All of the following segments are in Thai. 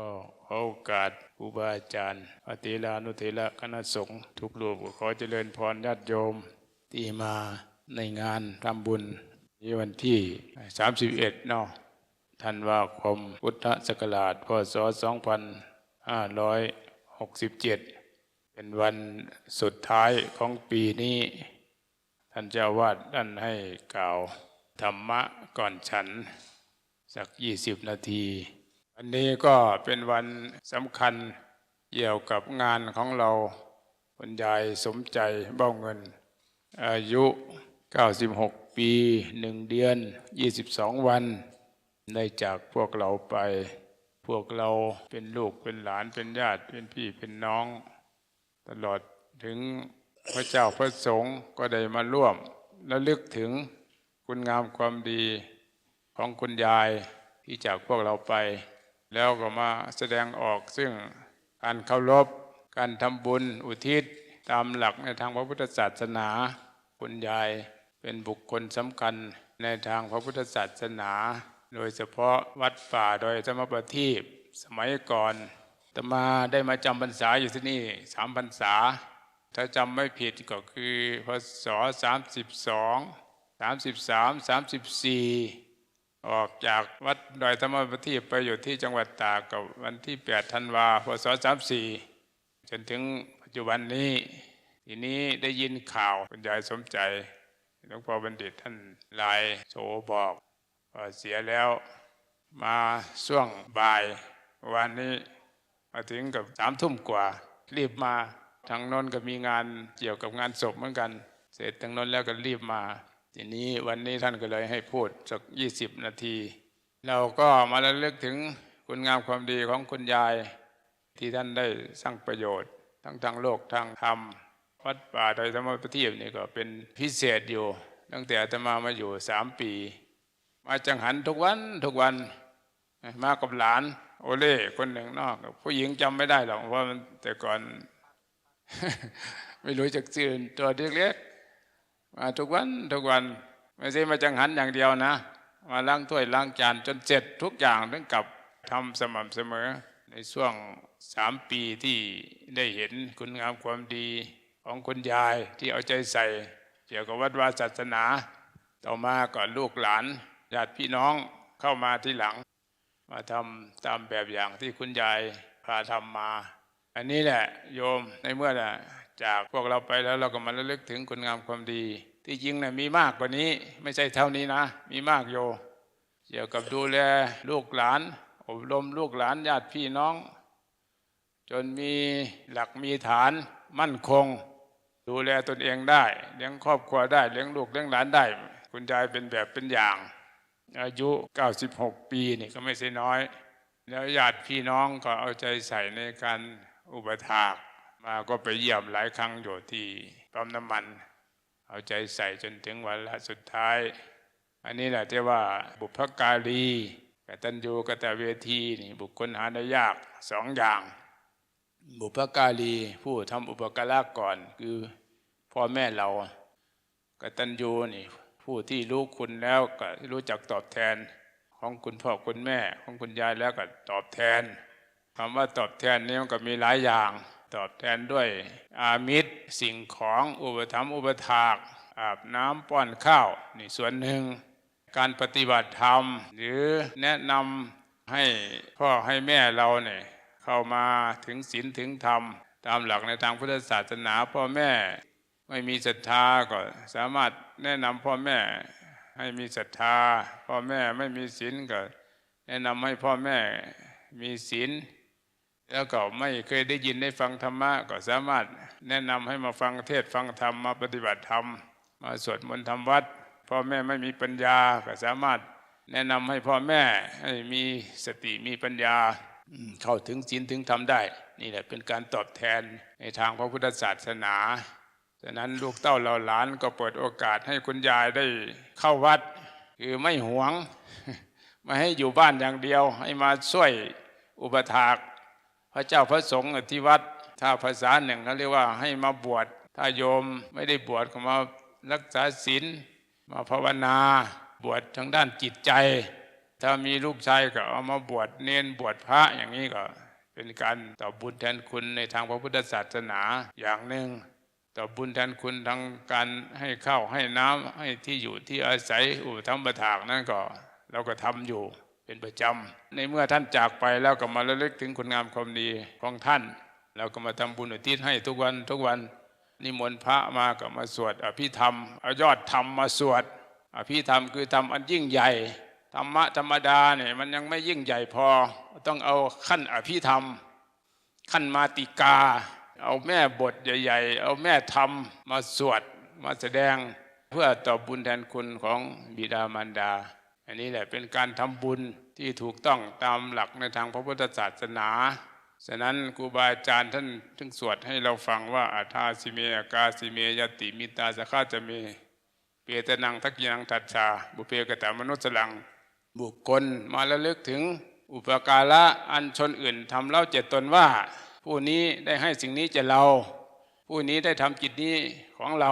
ก็ขอโอกาสครูบาอาจารย์พระเถรานุเถระคณะสงฆ์ทุกรูปขอเจริญพรญาติโยมที่มาในงานทำบุญในวันที่ 31เนาะธันวาคมพุทธศักราชพศ 2567 เป็นวันสุดท้ายของปีนี้ ท่านเจ้าวาดท่านให้กล่าวธรรมะก่อนฉัน สักยี่สิบนาที อันนี้ก็เป็นวันสำคัญเกี่ยวกับงานของเราคุณยายสมใจเบ้าเงิน อายุ 96 ปีหนึ่งเดือน 22 วัน ได้จากพวกเราไป พวกเราเป็นลูกเป็นหลานเป็นญาติเป็นพี่เป็นน้อง ตลอดถึงพระเจ้าพระสงฆ์ก็ได้มาร่วม และลึกถึงคุณงามความดีของคุณยายที่จากพวกเราไป แล้วก็มาแสดงออกซึ่งการเคารพการทำบุญอุทิศตามหลักในทางพระพุทธศาสนา คุณยายเป็นบุคคลสำคัญในทางพระพุทธศาสนา โดยเฉพาะวัดป่าโดยธรรมประทีปสมัยก่อนตมาได้มาจำพรรษาอยู่ที่นี่สามพรรษา ถ้าจำไม่ผิดก็คือพศสามสิบสองสามสิบสามสามสิบสี่ ออกจากวัดดอยธรรมประทีปไปอยู่ที่จังหวัดตากกับวันที่แปดธันวาพศสามสี่จนถึงปัจจุบันนี้ ทีนี้ได้ยินข่าวคุณยายสมใจหลวงพ่อบัณฑิตท่านไลายโสบอกว่าเสียแล้วมาช่วงบ่ายวันนี้มาถึงกับสามทุ่มกว่า รีบมาทางนนก็มีงานเกี่ยวกับงานศพเหมือนกัน เสร็จทางนนแล้วก็รีบมา ทีนี้วันนี้ท่านก็เลยให้พูดสักยี่สิบนาที เราก็มาระลึกถึงคุณงามความดีของคุณยายที่ท่านได้สร้างประโยชน์ ทั้งทางโลกทางธรรมวัดป่าโดยธรรมประทีปนี่ก็เป็นพิเศษอยู่ ตั้งแต่อาตมามาอยู่สามปี มาจังหันทุกวันทุกวันมากับหลาน โอเล่คนหนึ่งนอก ผู้หญิงจำไม่ได้หรอกเพราะมันแต่ก่อน ไม่รู้จักชื่อตัวเล็ก มาทุกวันทุกวันไม่ใช่มาจังหันอย่างเดียวนะ มาล้างถ้วยล้างจานจนเสร็จทุกอย่างถึงกับทำสม่ำเสมอ ในช่วงสามปีที่ได้เห็นคุณงามความดีของคุณยายที่เอาใจใส่เกี่ยวกับวัดวาศาสนา ต่อมาก็ลูกหลานญาติพี่น้องเข้ามาที่หลัง มาทำตามแบบอย่างที่คุณยายพาทำมา อันนี้แหละโยมในเมื่อนะ จากพวกเราไปแล้วเราก็มาระลึกถึงคุณงามความดี ที่จริงน่ะมีมากกว่านี้ ไม่ใช่เท่านี้นะ มีมากโยเกี่ยวกับดูแลลูกหลาน อบรมลูกหลานญาติพี่น้อง จนมีหลักมีฐานมั่นคง ดูแลตนเองได้เลี้ยงครอบครัวได้เลี้ยงลูกเลี้ยงหลานได้ คุณยายเป็นแบบเป็นอย่าง อายุ 96 ปีนี่ก็ไม่ใช่น้อย แล้วญาติพี่น้องก็เอาใจใส่ในการอุปถาก มาก็ไปเยี่ยมหลายครั้งอยู่ที่ปั๊มน้ำมัน เอาใจใส่จนถึงวันละสุดท้าย อันนี้แหละที่ว่าบุพการีกตัญญูกตเวทีนี่บุคคลหาได้ยากสองอย่าง บุพการีผู้ทำอุปการะก่อน คือพ่อแม่เรากตัญญูนี่ผู้ที่รู้คุณแล้วก็รู้จักตอบแทนของคุณพ่อคุณแม่ของคุณยายแล้วก็ตอบแทนคำว่าตอบแทนนี้มันก็มีหลายอย่าง ตอบแทนด้วยอามิตรสิ่งของอุปถัมภ์อุปถาก อาบน้ำป้อนข้าวนี่ส่วนหนึ่ง การปฏิบัติธรรม หรือแนะนำให้พ่อให้แม่เราเนี่ยเข้ามาถึงศีลถึงธรรม ตามหลักในทางพุทธศาสนาพ่อแม่ไม่มีศรัทธาก็สามารถแนะนำพ่อแม่ให้มีศรัทธา พ่อแม่ไม่มีศีลก็ แนะนำให้พ่อแม่มีศีล แล้วก็ไม่เคยได้ยินได้ฟังธรรมะก็สามารถแนะนำให้มาฟังเทศฟังธรรมมาปฏิบัติธรรม มาสวดมนต์ทำวัดพ่อแม่ไม่มีปัญญาก็สามารถแนะนำให้พ่อแม่ให้มีสติมีปัญญาเข้าถึงศีลถึงธรรมได้ นี่แหละเป็นการตอบแทนในทางพระพุทธศาสนาฉะนั้นลูกเต้าเราหลานก็เปิดโอกาสให้คุณยายได้เข้าวัด คือไม่หวงไม่ให้อยู่บ้านอย่างเดียว ให้มาช่วยอุปถากพ ระเจ้าพระสงฆ์ที่วัด ถ้าภาษาหนึ่งเขาเรียกว่าให้มาบวช ถ้าโยมไม่ได้บวชก็มารักษาศีลมาภาวนาบวชทางด้านจิตใจ ถ้ามีลูกชายก็เอามาบวชเน้นบวชพระอย่างนี้ก็เป็นการตอบบุญแทนคุณในทางพระพุทธศาสนาอย่างหนึ่งตอบบุญแทนคุณทางการให้ข้าวให้น้ำให้ที่อยู่ที่อาศัยอุปถัมภ์ประถากนั่นก็เราก็ทำอยู่ เป็นประจำในเมื่อท่านจากไปแล้วก็มาระลึกถึงคุณงามความดีของท่านเราก็มาทำบุญอุทิศให้ทุกวันทุกวันนิมนต์พระมาก็มาสวดอภิธรรมเอายอดธรรมมาสวดอภิธรรมคือธรรมอันยิ่งใหญ่ธรรมะธรรมดาเนี่ยมันยังไม่ยิ่งใหญ่พอ ต้องเอาขั้นอภิธรรม ขั้นมาติกา เอาแม่บทใหญ่ ๆ เอาแม่ธรรมมาสวดมาแสดง เพื่อตอบบุญแทนคุณของบิดามารดา อันนี้แหละเป็นการทำบุญที่ถูกต้องตามหลักในทางพระพุทธศาสนาฉะนั้นครูบาอาจารย์ท่านถึงสวดให้เราฟังว่าอาทาสิเมอากาสิเมยติมิตาสกขาจะเมเปตนังทักยังทัตชา บุเพกตามนุษย์สลัง บุคคลมาระลึกถึงอุปการะอันชนอื่นทำเล่าเจตตนว่า ผู้นี้ได้ให้สิ่งนี้แก่เรา ผู้นี้ได้ทำกิจนี้ของเรา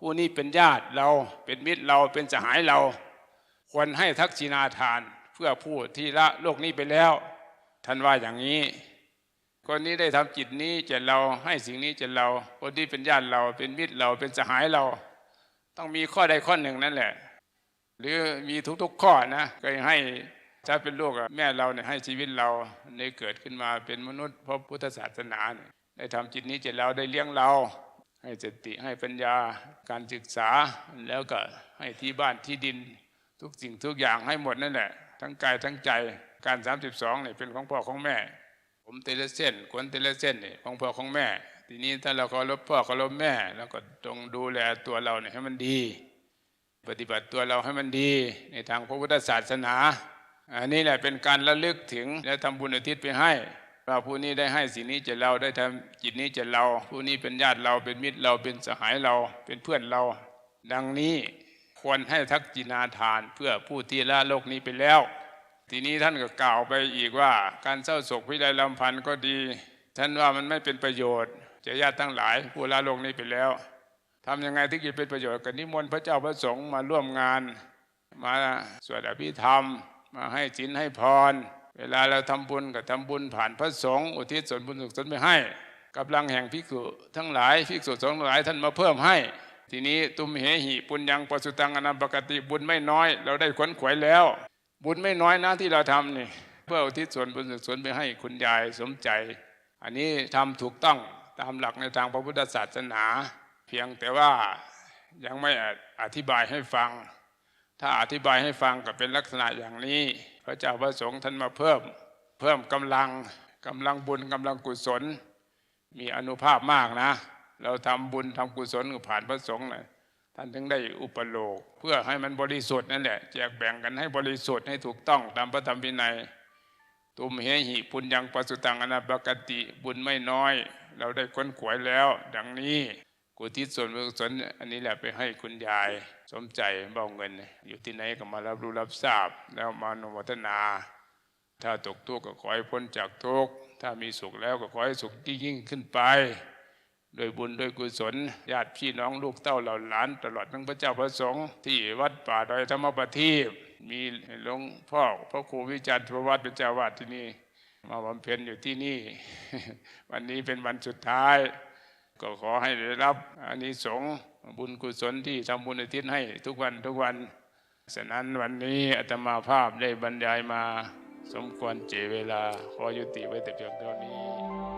ผู้นี้เป็นญาติเราเป็นมิตรเราเป็นสหายเรา ควรให้ทักษิณาทานเพื่อผู้ที่ละโลกนี้ไปแล้ว ท่านว่าอย่างนี้ คนนี้ได้ทำจิตนี้แก่เราให้สิ่งนี้แก่เรา คนที่เป็นญาติเราเป็นมิตรเราเป็นสหายเรา ต้องมีข้อใดข้อหนึ่งนั่นแหละ หรือมีทุกๆข้อนะเคยให้ถ้าเป็นลูกแม่เราเนี่ยให้ชีวิตเราได้เกิดขึ้นมาเป็นมนุษย์เพราะพุทธศาสนาได้ทำจิตนี้จิตเราได้เลี้ยงเรา ให้สติให้ปัญญาการศึกษาแล้วก็ให้ที่บ้านที่ดิน ทุกสิ่งทุกอย่างให้หมดนั่นแหละ ทั้งกายทั้งใจการ32เนี่ยเป็นของพ่อของแม่ ผมเตละเส้นขนเตละเส้นเนี่ยของพ่อของแม่ ทีนี้ถ้าเราเคารพพ่อเคารพแม่แล้วก็ต้องดูแลตัวเราเนี่ยให้มันดี ปฏิบัติตัวเราให้มันดี ในทางพระพุทธศาสนาอันนี้แหละเป็นการระลึกถึงและทำบุญอุทิศไปให้ว่าผู้นี้ได้ให้สิ่งนี้จะเราได้ทำจิตนี้จะเรา ผู้นี้เป็นญาติเราเป็นมิตรเราเป็นสหายเราเป็นเพื่อนเรา ดังนี้ ควรให้ทักจินาทานเพื่อผู้ที่ละโลกนี้ไปแล้ว ทีนี้ท่านก็กล่าวไปอีกว่า การเศร้าโศกพิไรลำพันธ์ก็ดี ท่านว่ามันไม่เป็นประโยชน์จะญาติทั้งหลายผู้ละโลกนี้ไปแล้วทำยังไงถึงจะเป็นประโยชน์กันนิมนต์พระเจ้าพระสงฆ์มาร่วมงาน มาสวดอภิธรรม มาให้ศีลให้พร เวลาเราทำบุญก็ทำบุญผ่านพระสงฆ์อุทิศส่วนบุญสุขสนไปให้กำลังแห่งภิกษุทั้งหลายภิกษุสงฆ์ทั้งหลายท่านมาเพิ่มให้ ทีนี้ตุมเหหิปุญญังปสุตังอนันปกติบุญไม่น้อย เราได้ขวนขวายแล้ว บุญไม่น้อยนะที่เราทำนี่เพื่ออุทิศส่วนบุญสุขนไปให้คุณยายสมใจ อันนี้ทำถูกต้องตามหลักในทางพระพุทธศาสนา เพียงแต่ว่ายังไม่อธิบายให้ฟัง ถ้าอธิบายให้ฟังก็เป็นลักษณะอย่างนี้ พระเจ้าพระสงฆ์ท่านมาเพิ่ม เพิ่มกำลังกำลังบุญกำลังกุศล มีอนุภาพมากนะ เราทำบุญทำกุศลผ่านพระสงฆ์นะท่านถึงได้อุปโลก เพื่อให้มันบริสุทธิ์นั่นแหละแจกแบ่งกันให้บริสุทธิ์ให้ถูกต้องตามพระธรรมวินัย ตุมเหหิปุญญังปสุตังอนาปกติบุญไม่น้อย เราได้ค้นขวยแล้ว ดังนี้กุทิศส่วนบุญกุศลอันนี้แหละไปให้คุณยาย สมใจเบาเงิน อยู่ที่ไหนก็มารับรู้รับทราบ แล้วมานุโมทนา ถ้าตกทุกข์ก็ขอให้พ้นจากทุกข์ถ้ามีสุขแล้วก็ขอให้สุขยิ่งขึ้นไป โดยบุญโดยกุศลญาติพี่น้องลูกเต้าเหล่าหลาน ตลอดทั้งพระเจ้าพระสงฆ์ที่วัดป่าดอยธรรมประทีปมีหลวงพ่อพระครูวิจารณ์พระวัดเป็นเจ้าวาดที่นี่ มาบำเพ็ญอยู่ที่นี่ วันนี้เป็นวันสุดท้าย ก็ขอให้ได้รับอานิสงส์บุญกุศลที่ทำบุญอุทิศให้ทุกวันทุกวันฉะนั้นวันนี้อาตมาภาพได้บรรยายมาสมควรเจเวลา ขอยุติไว้แต่เพียงเท่านี้